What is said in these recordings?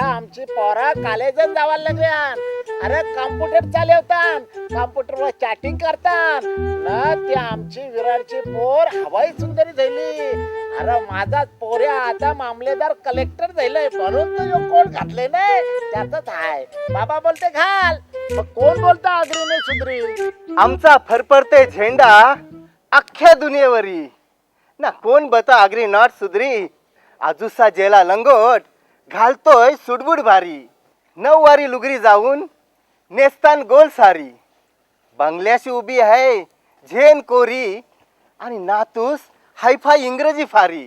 आता आमची पोरा कॉलेजात जावायला लागल्यान अरे कॉम्प्युटर चालवता कॉम्प्युटरवर चॅटिंग करतात. न ती आमची विरारची पोर हवाई सुंदरी झाली. अरे माझा पोऱ्या आता मामलेदार कलेक्टर झालंय. म्हणून तो ह्यो कोट घातले नाही त्याचाच आहे बाबा बोलते घाल. मग कोण बोलता अग्री नाही सुधरी आमचा फरफरते झेंडा अख्ख्या दुनियेवरी. ना कोण बता आगरी नॉट सुधरी? आजुसा जेला लंगोट. घालतोय सुडबुड भारी. नऊवारी लुगरी जाऊन नेस्तान गोल सारी. बंगल्याशी उभी आहे झेन कोरी आणि नातूस हायफाय इंग्रजी फारी.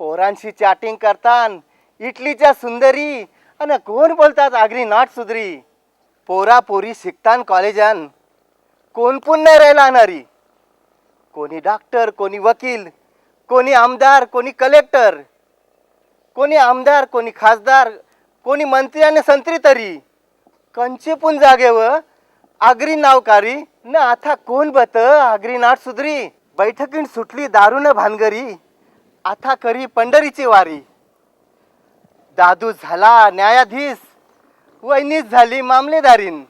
पोरांशी चॅटिंग करतान इटलीच्या सुंदरी आणि कोण बोलतात आगरी नाट सुधरी. पोरा पोरी शिकतान कॉलेजान. कोण पण नाही राहिला अनारी. कोणी डॉक्टर कोणी वकील कोणी आमदार कोणी कलेक्टर. कोणी आमदार कोणी खासदार कोणी मंत्री आणि संत्री तरी. कंचेपून पण जागेव आगरी नावकारी. न आता कोण बत? आगरी नाट सुधरी. बैठकीन सुटली दारुण भानगरी. आता करी पंढरीची वारी. दादू झाला न्यायाधीश. वहिनीच झाली मामलेदारीन.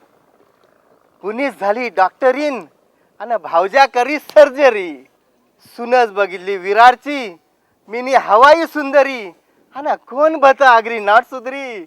कुणीच झाली डॉक्टरीन. आणि भावजा करी सर्जरी. सुनच बघितली विरारची. मिनी हवाई सुंदरी. आणि कोण बत आगरी नाट सुधरी